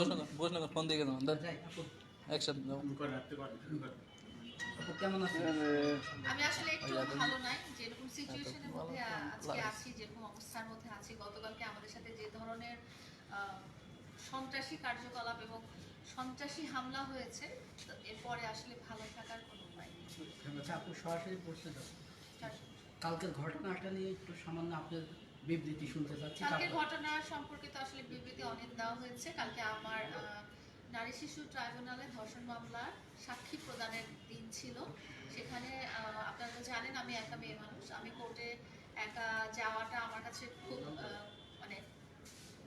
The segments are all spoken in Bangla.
বসে না বসে না ফোন দিয়ে গেলাম একসাথে যাও। কেমন আছেন? আমি আসলে একটু ভালো নাই যেরকম সিচুয়েশনের মধ্যে আজকে আছি যেরকম অবস্থার মধ্যে আছি গতকালকে আমাদের সাথে যে ধরনের আহ, সন্ত্রাসী কার্যকলাপ এবং সন্ত্রাসী হামলা হয়েছে তো এরপরে আসলে ভালো থাকার কোনো উপায় নেই। আচ্ছা সরাসরি কালকের ঘটনাটা নিয়ে একটু সামান্য আপনার বিবৃতি শুনতে চাচ্ছি। কালকের তারপর- ঘটনা সম্পর্কে তো আসলে বিবৃতি অনেক দেওয়া হয়েছে। কালকে আমার নারী শিশু ট্রাইব্যুনালে ধর্ষণ মামলার সাক্ষী প্রদানের দিন ছিল। সেখানে আপনারা তো জানেন আমি একা মেয়ে মানুষ। আমি কোর্টে একা যাওয়াটা আমার কাছে খুব মানে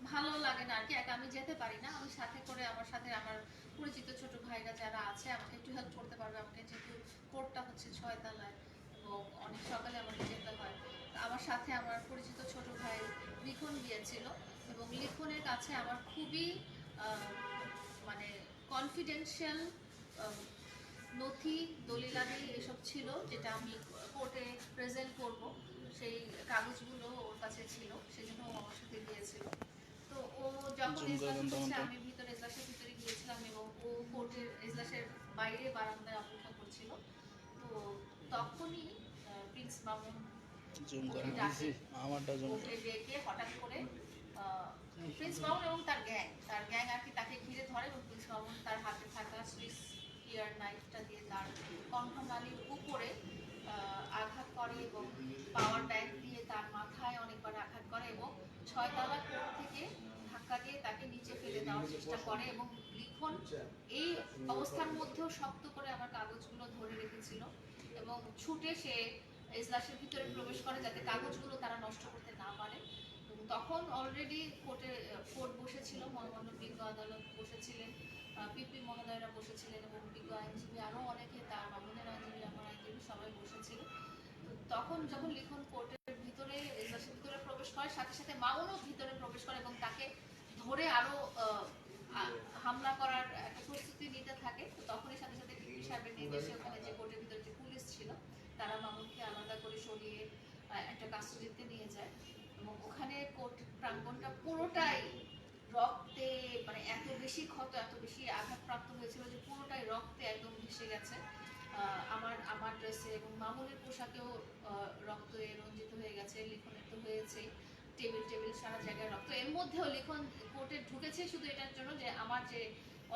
ভালো লাগে না আর কি। একা আমি যেতে পারি না। আমি সাথে করে আমার সাথে আমার পরিচিত ছোট ভাইরা যারা আছে আমাকে একটু হেল্প করতে পারবে। আমাকে যেহেতু কোর্টটা হচ্ছে ছয়তলায় এবং অনেক সকালে সাথে আমার পরিচিত ছোট ভাই লিখন গিয়েছিল এবং লিখনের কাছে আমার খুবই মানে কনফিডেন্সিয়াল নথি দলিলাদি এসব ছিল যেটা আমি কোর্টে প্রেজেন্ট করব। সেই কাগজগুলো ওর কাছে ছিল সেজন্য ও আমার সাথে গিয়েছিল। তো ও যখন এজলাস। আমি ভিতরে এজলাসের ভিতরে গিয়েছিলাম এবং ও কোর্টের এজলাসের বাইরে বারান্দায় অপেক্ষা করছিল। তো তখনই প্রিন্স মামুন জুম করেন ডাকে। আমারটা জুম ডেকে হঠাৎ করে প্রিন্স মামুন এবং তার গ্যাং তার গ্যাং আর কি তাকে ঘিরে ধরে এবং প্রিন্স মামুন তার হাতে থাকা সুইস ইয়ার নাইফটা দিয়ে তার কণ্ঠনালীর উপরে আঘাত করে এবং পাওয়ার ট্যাঙ্ক দিয়ে তার মাথায় অনেকবার আঘাত করে এবং ছয়তলা কোর্ট থেকে ধাক্কা দিয়ে তাকে নিচে ফেলে দেওয়ার চেষ্টা করে এবং লিখন এই অবস্থার মধ্যেও শক্ত করে আমার কাগজগুলো ধরে রেখেছিল এবং ছুটে সে এজলাসের ভিতরে প্রবেশ করে যাতে কাগজগুলো তারা নষ্ট করতে না পারে। তখন অলরেডি কোর্টে কোর্ট বসেছিল মহামান্য বিজ্ঞ আদালত বসেছিলেন পিপি মহোদয়রা বসেছিলেন এবং বিজ্ঞ আইনজীবী, আরও অনেকে, তার মামুনের আইনজীবী, আমার আইনজীবী সবাই বসেছিল। তখন যখন লিখন কোর্টের ভিতরে এজলাসের ভিতরে প্রবেশ করে, সাথে সাথে মামুনও ভিতরে প্রবেশ করে এবং তাকে ধরে আরও হামলা করার একটা প্রস্তুতি নিতে থাকে। তো তখনই সাথে সাথে ডিপি সাহেবের নির্দেশে ওখানে যে কোর্টের ভিতরে যে পুলিশ তারা মামুনকে আলাদা করে সরিয়ে একটা কাস্টডিতে নিয়ে যায়। এবং ওখানে কোর্ট প্রাঙ্গণটা পুরোটাই রক্তে মানে এত বেশি ক্ষত, এত বেশি আঘাতপ্রাপ্ত হয়েছিল যে পুরোটাই রক্তে একদম ভেসে গেছে। আমার আমার ড্রেসে এবং মামুনের পোশাকেও রক্তে রঞ্জিত হয়ে গেছে লিখনের তো হয়েছেই টেবিল টেবিল সারা জায়গায় রক্ত। এর মধ্যেও লিখন কোর্টে ঢুকেছে শুধু এটার জন্য যে আমার যে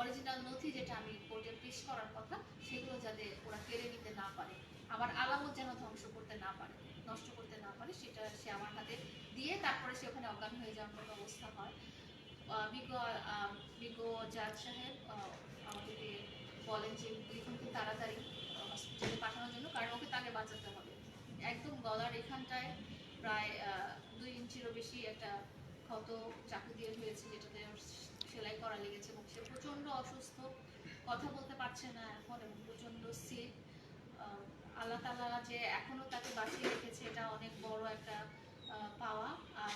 অরিজিনাল নথি যেটা আমি কোর্টে পেশ করার কথা, সেগুলো যাতে ওরা কেড়ে নিতে না পারে। আমার আলামত যেন ধ্বংস করতে না পারে, নষ্ট করতে না পারে, সেটা সে আমার হাতে দিয়ে তারপরে সে ওখানে অজ্ঞান হয়ে যাওয়ার মতো অবস্থা হয়। বিজ্ঞ জাজ সাহেব আমাদেরকে বলেন যে লিখনকে তাড়াতাড়ি হসপিটালে পাঠানোর জন্য, কারণ ওকে তাকে বাঁচাতে হবে। একদম গলার এখানটায় প্রায় দুই ইঞ্চিরও বেশি একটা ক্ষত চাকু দিয়ে হয়েছে, যেটাতে সেলাই করা লেগেছে এবং সে প্রচণ্ড অসুস্থ, কথা বলতে পারছে না এখন এবং প্রচণ্ড সিক আল্লাহ তালা যে এখনও তাকে বাঁচিয়ে রেখেছে, এটা অনেক বড় একটা পাওয়া। আর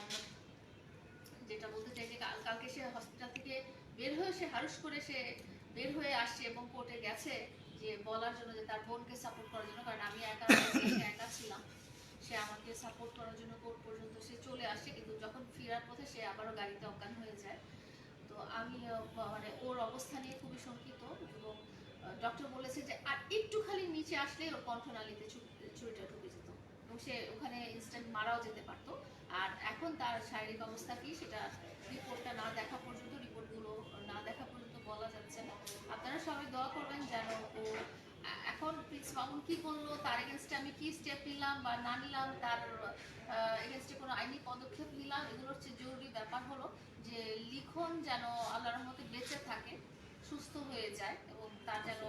যেটা বলতে চাই যে কালকে সে হসপিটাল থেকে বের হয়ে সে হারুস করে সে বের হয়ে আসছে এবং কোর্টে গেছে যে বলার জন্য যে তার বোনকে সাপোর্ট করার জন্য, কারণ আমি একা একা ছিলাম। সে আমাকে সাপোর্ট করার জন্য কোর্ট পর্যন্ত সে চলে আসে, কিন্তু যখন ফেরার পথে সে আবারও গাড়িতে অজ্ঞান হয়ে যায়। তো আমি মানে ওর অবস্থা নিয়ে খুবই শঙ্কিত এবং ডক্টর বলেছে যে, আর একটু খালি নিচে আসলে ওর কণ্ঠনালীতে ছুরিটা ঢুকে যেত এবং সে ওখানে ইনস্ট্যান্ট মারাও যেতে পারতো। আর এখন তার শারীরিক অবস্থা কি সেটা রিপোর্টটা না দেখা পর্যন্ত রিপোর্টগুলো না দেখা পর্যন্ত বলা যাচ্ছে না। আপনারা সবাই দোয়া করবেন যেন ও এখন প্রিন্স মামুন কি করল তার এগেনস্টে আমি কি স্টেপ নিলাম বা না নিলাম, তার এগেনস্টে কোনো আইনি পদক্ষেপ নিলাম এগুলো হচ্ছে জরুরি ব্যাপার হলো যে লিখন যেন আল্লাহর রহমতে বেঁচে থাকে, সুস্থ হয়ে যায়। তার যেন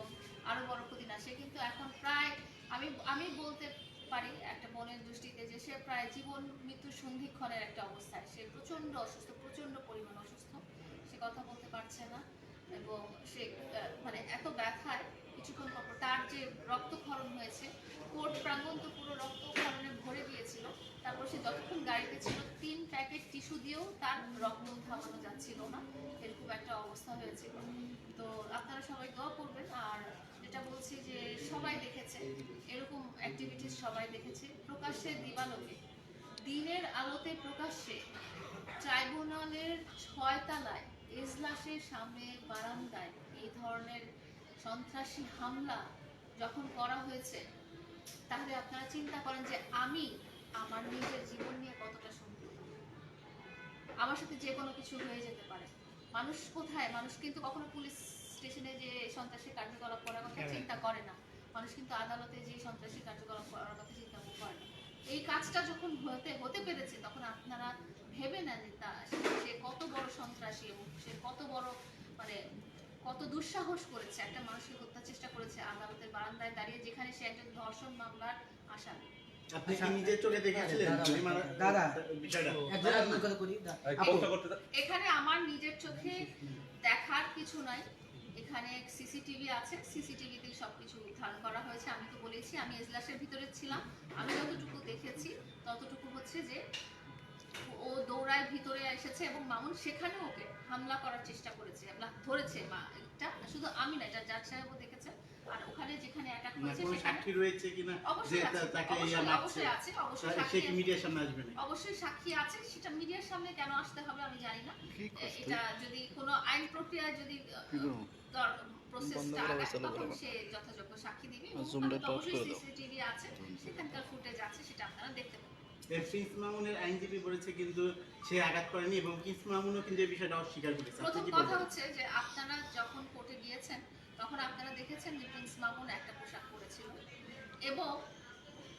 আরও বড় ক্ষতি না, সে কিন্তু এখন প্রায় আমি আমি বলতে পারি একটা মনের দৃষ্টিতে যে সে প্রায় জীবন মৃত্যু সন্ধিক্ষণের একটা অবস্থায়। সে প্রচণ্ড অসুস্থ প্রচণ্ড পরিমাণ অসুস্থ, সে কথা বলতে পারছে না এবং সে মানে এত ব্যথায় কিছুক্ষণ পর তার যে রক্তক্ষরণ হয়েছে কোর্ট প্রাঙ্গণ তো পুরো রক্তক্ষরণে ভরে দিয়েছিল তারপর সে যতক্ষণ গাড়িতে ছিল, তিন প্যাকেট টিস্যু দিয়েও তার রক্ত থামানো যাচ্ছিল না। এরকম একটা অবস্থা হয়েছিল। তো আপনারা সবাই দোয়া করবেন। আর যেটা বলছি যে সবাই দেখেছে, এরকম অ্যাক্টিভিটিস সবাই দেখেছে। প্রকাশ্যে দিবালোকে, দিনের আলোতে প্রকাশ্যে ট্রাইব্যুনালের ছয় তলায় এজলাসের সামনে বারান্দায় এই ধরনের সন্ত্রাসী হামলা যখন করা হয়েছে তাহলে আপনারা চিন্তা করেন যে আমি আমার নিজের জীবন নিয়ে কতটা সন্তুষ্ট। আমার সাথে যে কোনো কিছু হয়ে যেতে পারে। মানুষ কোথায়? মানুষ কিন্তু কখনো পুলিশ স্টেশনে যে সন্ত্রাসী কার্যকলাপ করার কথা চিন্তা করে না। মানুষ কিন্তু আদালতে যে সন্ত্রাসী কার্যকলাপ করার কথা চিন্তা করে না। এই কাজটা যখন হতে হতে পেরেছে তখন আপনারা ভেবে নেন যে তা সে কত বড় সন্ত্রাসী এবং সে কত বড় মানে কত দুঃসাহস করেছে একটা মানুষকে হত্যা চেষ্টা করেছে আদালতের বারান্দায় দাঁড়িয়ে যেখানে সে একজন ধর্ষণ মামলার আসামি। আপনি কি নিজের চোখে দেখেছিলেন? দাদা, গুলি মারা দাদা। বিষয়টা। একজন একজন করে করি দা- এই আপু, করতে করতে এখানে আমার নিজের চোখে দেখার কিছু নাই। এখানে সিসিটিভি আছে সিসিটিভিতে সবকিছু ধারণ করা হয়েছে। আমি তো বলেছি আমি এজলাসের ভিতরে ছিলাম। আমি যতটুকু দেখেছি ততটুকু হচ্ছে যে ও দৌড়ায় ভিতরে এসেছে এবং মামুন সেখানে ওকে হামলা করার চেষ্টা করেছে ধরেছে মা এটা শুধু আমি না এটা জাজ সাহেবও দেখেছে। আর ওখানে যেখানে অ্যাটাক হয়েছে সেখানে সাক্ষী রয়েছে কিনা? যে অবশ্যই তাকে ইয়া অবশ্যই মারছে। অবশ্যই আছে অবশ্যই সাক্ষী আছে। মিডিয়ার সামনে আসবে না অবশ্যই সাক্ষী আছে সেটা মিডিয়ার সামনে কেন আসতে হবে আমি জানি না। এটা যদি কোনো আইন প্রক্রিয়ায় যদি প্রসেসটা আগায় তখন সে যথাযোগ্য সাক্ষী দিবে। অবশ্যই সিসিটিভি আছে সেখানকার ফুটেজ আছে সেটা আপনারা দেখতে পাবেন। প্রিন্স মামুনের আইনজীবী বলেছে কিন্তু সে আঘাত করেনি এবং প্রিন্স মামুনও কিন্তু এই বিষয়টা অস্বীকার করেছে। প্রথম কথা হচ্ছে যে আপনারা যখন কোর্টে গিয়েছেন তখন আপনারা দেখেছেন যে প্রিন্স মামুন একটা পোশাক পরেছিল এবং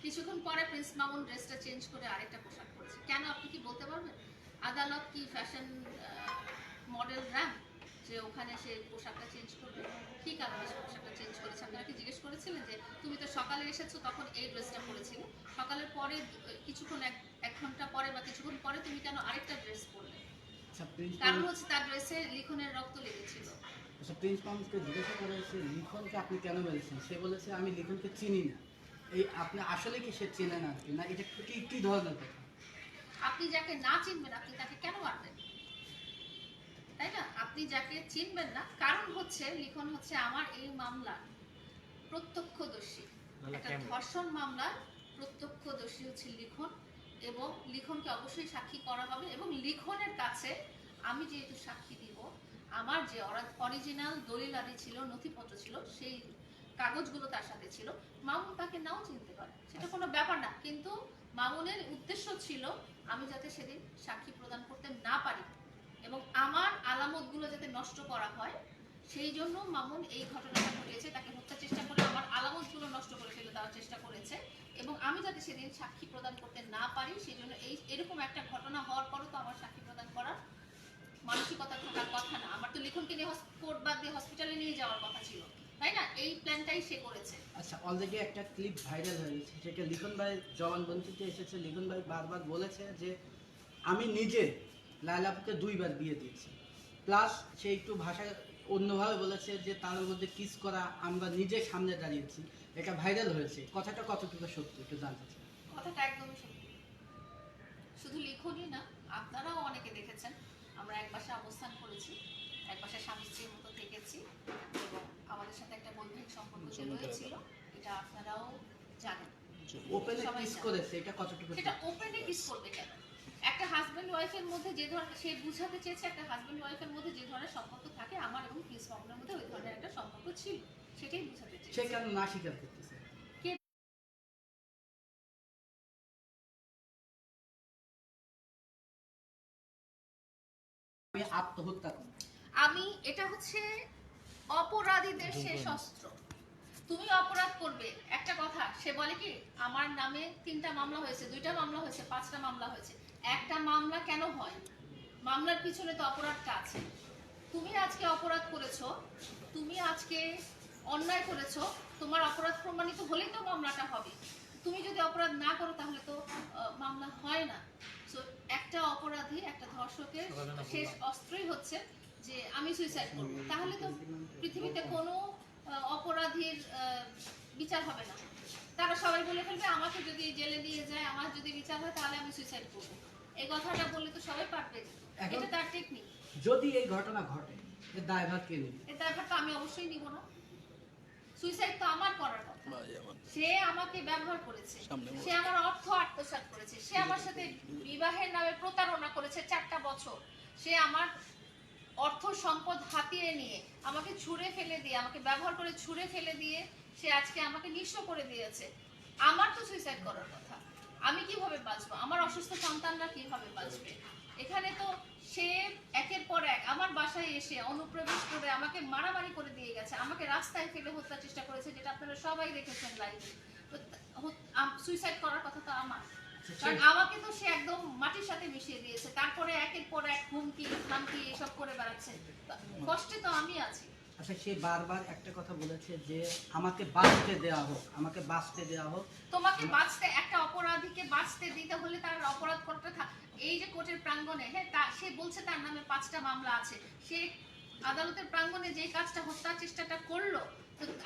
কিছুক্ষণ পরে প্রিন্স মামুন ড্রেসটা চেঞ্জ করে আরেকটা পোশাক পরেছে। কেন আপনি কি বলতে পারবেন? আদালত কি ফ্যাশন মডেল র্যাম যে ওখানে সে পোশাকটা চেঞ্জ করবে। কি কারণে সে পোশাকটা চেঞ্জ করেছে। আপনারা কি জিজ্ঞেস করেছিলেন যে তুমি তো সকালে এসেছ তখন এই ড্রেসটা পরেছিলে? সকালের পরে কিছুক্ষণ এক এক ঘণ্টা পরে বা কিছুক্ষণ পরে তুমি কেন আরেকটা ড্রেস পরলে? আচ্ছা কারণ হচ্ছে তার ড্রেসে লিখনের রক্ত লেগেছিল। আচ্ছা প্রিন্স মামুনকে জিজ্ঞাসা করেছে লিখনকে আপনি কেন বলেছেন? সে বলেছে আমি লিখনকে চিনি না। এই আপনি আসলে কি সে চেনে না কি? না এটা কি কি ধরনের কথা? আপনি যাকে না চিনবেন আপনি তাকে কেন মারবেন তাই না? আপনি যাকে চিনবেন না কারণ হচ্ছে লিখন হচ্ছে আমার এই মামলার প্রত্যক্ষদর্শী। একটা ধর্ষণ মামলার প্রত্যক্ষদর্শী হচ্ছে লিখন এবং লিখনকে অবশ্যই সাক্ষী করা হবে এবং লিখনের কাছে আমি যেহেতু সাক্ষী দিব আমার যে অরিজিনাল দলিল আদি ছিল নথিপত্র ছিল সেই কাগজগুলো তার সাথে ছিল মামুন তাকে নাও চিনতে পারে। সেটা কোনো ব্যাপার না। কিন্তু মামুনের উদ্দেশ্য ছিল আমি যাতে সেদিন সাক্ষী প্রদান করতে না পারি। এবং আমার আলামতগুলো যাতে নষ্ট করা হয়, সেই জন্য মামুন এই ঘটনাটা ঘটিয়েছে। তাকে হত্যা চেষ্টা করে আমার আলামতগুলো নষ্ট করে ফেলে দেওয়ার চেষ্টা করেছে এবং আমি যাতে সেদিন সাক্ষী প্রদান করতে না পারি, সেই জন্য এই এরকম একটা ঘটনা হওয়ার পরও তো আমার সাক্ষী প্রদান করার মানসিকতা থাকার কথা না। আমার তো লিখনকে নিয়ে কোর্ট বাদ দিয়ে হসপিটালে নিয়ে যাওয়ার কথা ছিল। তাই না? এই প্ল্যানটাই সে করেছে। আচ্ছা অলরেডি একটা ক্লিপ ভাইরাল হয়ে গেছে। যেটা লিখন ভাই জবানবন্দিতে এসেছে। লিখন ভাই বারবার বলেছে যে, আমি নিজে লাইলাপুকে দুইবার বিয়ে দিয়েছি। প্লাস সে একটু ভাষা অন্যভাবে বলেছে যে তার মধ্যে কিস করা আমরা নিজে সামনে দাঁড়িয়েছি এটা ভাইরাল হয়েছে। কথাটা কতটুকু সত্য একটু জানতে চাই। কথাটা একদমই সত্যি। শুধু লিখনই না আপনারাও অনেকে দেখেছেন আমরা এক বাসায় অবস্থান করেছি এক বাসায় স্বামী স্ত্রীর মতো থেকেছি এবং আমাদের সাথে একটা বৈবাহিক সম্পর্ক যে রয়েছিল এটা আপনারাও জানেন। ওপেনে কিস করেছে এটা কতটুকু সেটা ওপেনে কিস করবে কেন? একটা হাজব্যান্ড ওয়াইফের মধ্যে যে ধরনের সে বুঝাতে চেয়েছে একটা হাজব্যান্ড ওয়াইফের মধ্যে যে ধরনের সম্পর্ক থাকে আমার এবং ক্রিস মামুনের মধ্যে ওই ধরনের একটা সম্পর্ক ছিল। সেটাই বুঝাতে চেয়েছে। সে কেন না স্বীকার করতেছে? আমি আত্মহত্যা করি আমি এটা হচ্ছে অপরাধীদের শেষ অস্ত্র তুমি অপরাধ করবে। একটা কথা সে বলে কি আমার নামে তিনটা মামলা হয়েছে দুইটা মামলা হয়েছে পাঁচটা মামলা হয়েছে। একটা মামলা কেন হয়? মামলার পিছনে তো অপরাধটা আছে। তুমি আজকে অপরাধ করেছ তুমি আজকে অন্যায় করেছ তোমার অপরাধ প্রমাণিত হলেই তো মামলাটা হবে। তুমি যদি অপরাধ না করো তাহলে তো মামলা হয় না। সো একটা অপরাধী একটা ধর্ষকের শেষ অস্ত্রই হচ্ছে যে আমি সুইসাইড করব। তাহলে তো পৃথিবীতে কোনো অপরাধীর বিচার হবে না। তারা সবাই বলে ফেলবে আমাকে যদি জেলে দিয়ে যায় আমার যদি বিচার হয় তাহলে আমি সুইসাইড করব। এই কথাটা বললে তো সবাই পারবে। এটা তার টেকনিক যদি এই ঘটনা ঘটে এর দায়ভার কে নেবে? এর দায়ভারটা আমি অবশ্যই নিব না। সুইসাইড তো আমার করার কথা। সে আমাকে ব্যবহার করেছে। সে আমার অর্থ আত্মসাৎ করেছে। সে আমার সাথে বিবাহের নামে প্রতারণা করেছে চারটা বছর। সে আমার অর্থ সম্পদ হাতিয়ে নিয়ে আমাকে ছুঁড়ে ফেলে দিয়ে আমাকে ব্যবহার করে ছুঁড়ে ফেলে দিয়ে সে আজকে আমাকে নিঃস্ব করে দিয়েছে। আমার তো সুইসাইড করার কথা। আমি কীভাবে বাঁচবো? আমার অসুস্থ সন্তানরা কীভাবে বাঁচবে? এখানে তো সে একের পর এক আমার বাসায় এসে অনুপ্রবেশ করে আমাকে মারামারি করে দিয়ে গেছে। আমাকে রাস্তায় ফেলে হত্যার চেষ্টা করেছে যেটা আপনারা সবাই দেখেছেন লাইভে সুইসাইড করার কথা তো আমার। কারণ আমাকে তো সে একদম মাটির সাথে মিশিয়ে দিয়েছে। তারপরে একের পর এক হুমকি থামকি এসব করে বেড়াচ্ছে। কষ্টে তো আমি আছি। আচ্ছা সে বারবার একটা কথা বলেছে যে আমাকে বাঁচতে দেওয়া হোক, আমাকে বাঁচতে দেওয়া হোক। তোমাকে বাঁচতে, একটা অপরাধীকে বাঁচতে দিতে হলে তার অপরাধ করতে এই যে কোর্টের প্রাঙ্গণে হ্যাঁ তা সে বলছে তার নামে পাঁচটা মামলা আছে। সে আদালতের প্রাঙ্গণে যে কাজটা হত্যার চেষ্টাটা করল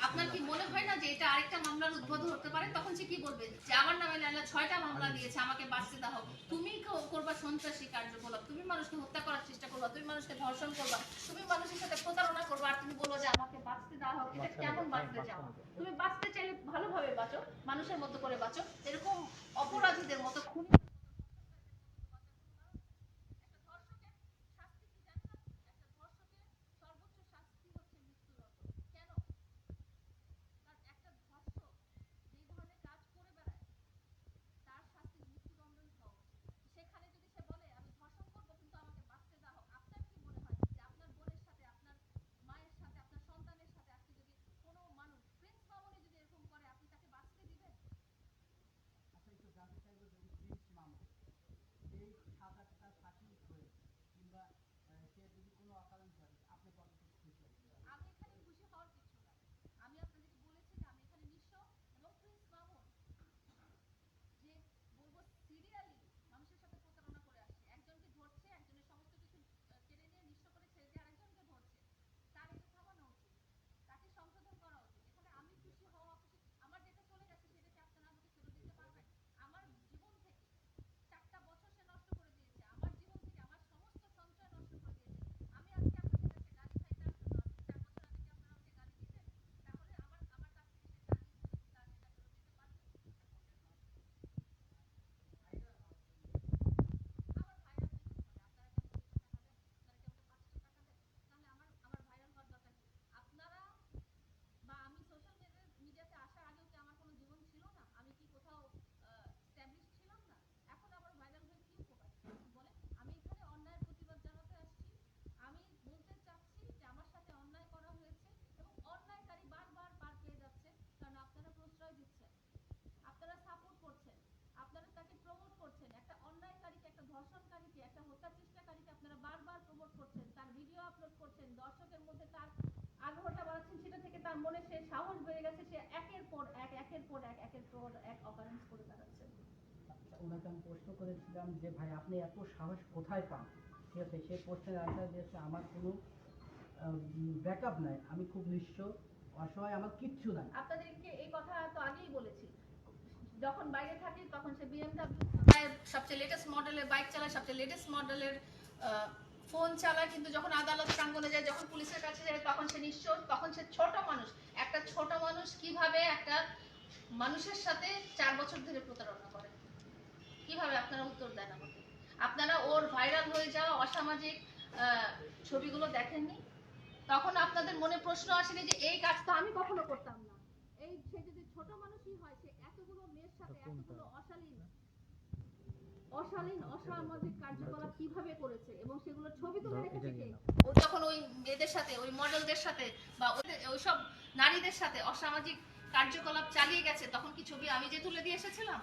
আপনার কি মনে হয় না যে এটা আরেকটা মামলার উদ্বোধ হতে পারে? তখন সে কি বলবে? যে আমার নামে লাইলা ছয়টা মামলা দিয়েছে আমাকে বাঁচতে দাও। তুমি করবা সন্ত্রাসী কার্যকলাপ। তুমি মানুষকে হত্যা করার চেষ্টা করবা তুমি মানুষকে ধর্ষণ করবা তুমি মানুষের সাথে প্রতারণা করবা আর তুমি বলব যে আমাকে বাঁচতে দেওয়া হোক এটা কেমন বাঁচতে চাও? তুমি বাঁচতে চাইলে ভালোভাবে বাঁচো মানুষের মতো করে বাঁচো। এরকম অপরাধীদের মতো খুনি তার মনে সে সাহস বেড়ে গেছে সে একের পর এক একের পর এক একের পর এক অকারেন্স করে বেড়াচ্ছে। আচ্ছা, ওনাকে আমি প্রশ্ন করেছিলাম যে ভাই আপনি এত সাহস কোথায় পান? ঠিক আছে সেই প্রশ্নের আনসার দিয়েছে আমার কোনো ব্যাকআপ নাই আমি খুব নিঃস্ব অসহায় আমার কিচ্ছু নাই। আপনাদেরকে এই কথা তো আগেই বলেছি। যখন বাইরে থাকি তখন সে বিএমডাব্লিউ সবচেয়ে লেটেস্ট মডেলের বাইক চালায় সবচেয়ে লেটেস্ট মডেলের ফোন চালায় কিন্তু যখন আদালত প্রাঙ্গণে যায় যখন পুলিশের কাছে যায় তখন সে নিশ্চয় তখন সে ছোট মানুষ। একটা ছোট মানুষ কীভাবে একটা মানুষের সাথে চার বছর ধরে প্রতারণা করে? কীভাবে আপনারা উত্তর দেন আমাকে? আপনারা ওর ভাইরাল হয়ে যাওয়া অসামাজিক আহ, ছবিগুলো দেখেননি? তখন আপনাদের মনে প্রশ্ন আসেনি যে এই কাজ তো আমি কখনো করতাম না। এই সে যদি ছোট মানুষই হয় সে এতগুলো মেয়ের সাথে এতগুলো অশালীন অসামাজিক কার্যকলাপ কীভাবে করেছে এবং সেগুলোর ছবি তুলে রেখেছে ও যখন ওই মেয়েদের সাথে ওই মডেলদের সাথে বা ওদের ওইসব নারীদের সাথে অসামাজিক কার্যকলাপ চালিয়ে গেছে তখন কি ছবি আমি যে তুলে দিয়ে এসেছিলাম?